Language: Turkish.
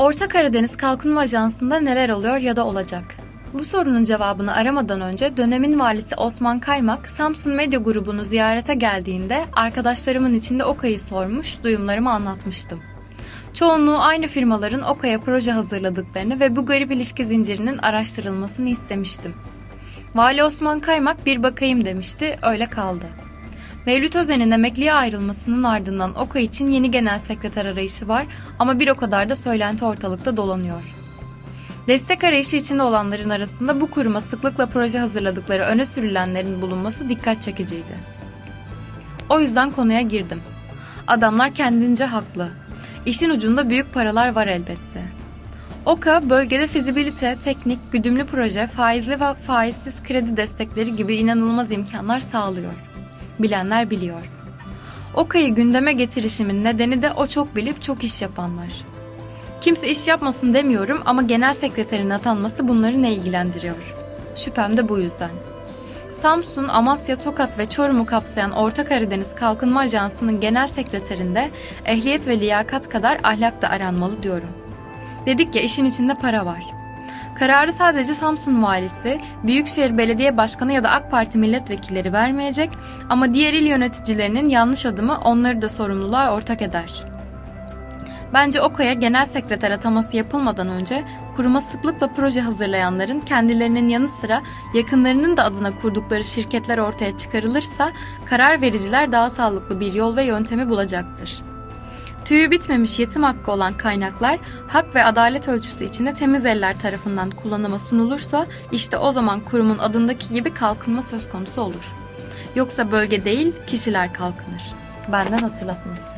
Orta Karadeniz Kalkınma Ajansı'nda neler oluyor ya da olacak? Bu sorunun cevabını aramadan önce dönemin valisi Osman Kaymak, Samsun Medya grubunu ziyarete geldiğinde arkadaşlarımın içinde OKA'yı sormuş, duyumlarımı anlatmıştım. Çoğunluğu aynı firmaların OKA'ya proje hazırladıklarını ve bu garip ilişki zincirinin araştırılmasını istemiştim. Vali Osman Kaymak bir bakayım demişti, öyle kaldı. Mevlüt Özen'in emekliye ayrılmasının ardından OKA için yeni genel sekreter arayışı var ama bir o kadar da söylenti ortalıkta dolanıyor. Destek arayışı içinde olanların arasında bu kuruma sıklıkla proje hazırladıkları öne sürülenlerin bulunması dikkat çekiciydi. O yüzden konuya girdim. Adamlar kendince haklı. İşin ucunda büyük paralar var elbette. OKA bölgede fizibilite, teknik, güdümlü proje, faizli ve faizsiz kredi destekleri gibi inanılmaz imkanlar sağlıyor. Bilenler biliyor. OKA'yı gündeme getirişimin nedeni de o çok bilip çok iş yapanlar. Kimse iş yapmasın demiyorum ama genel sekreterin atanması bunları ne ilgilendiriyor? Şüphem de bu yüzden. Samsun, Amasya, Tokat ve Çorum'u kapsayan Orta Karadeniz Kalkınma Ajansı'nın genel sekreterinde ehliyet ve liyakat kadar ahlak da aranmalı diyorum. Dedik ya işin içinde para var. Kararı sadece Samsun valisi, Büyükşehir Belediye Başkanı ya da AK Parti milletvekilleri vermeyecek ama diğer il yöneticilerinin yanlış adımı onları da sorumluluğa ortak eder. Bence OKA'ya genel sekreter ataması yapılmadan önce kuruma sıklıkla proje hazırlayanların kendilerinin yanı sıra yakınlarının da adına kurdukları şirketler ortaya çıkarılırsa karar vericiler daha sağlıklı bir yol ve yöntemi bulacaktır. Tüyü bitmemiş yetim hakkı olan kaynaklar hak ve adalet ölçüsü içinde temiz eller tarafından kullanıma sunulursa işte o zaman kurumun adındaki gibi kalkınma söz konusu olur. Yoksa bölge değil kişiler kalkınır. Benden hatırlatması.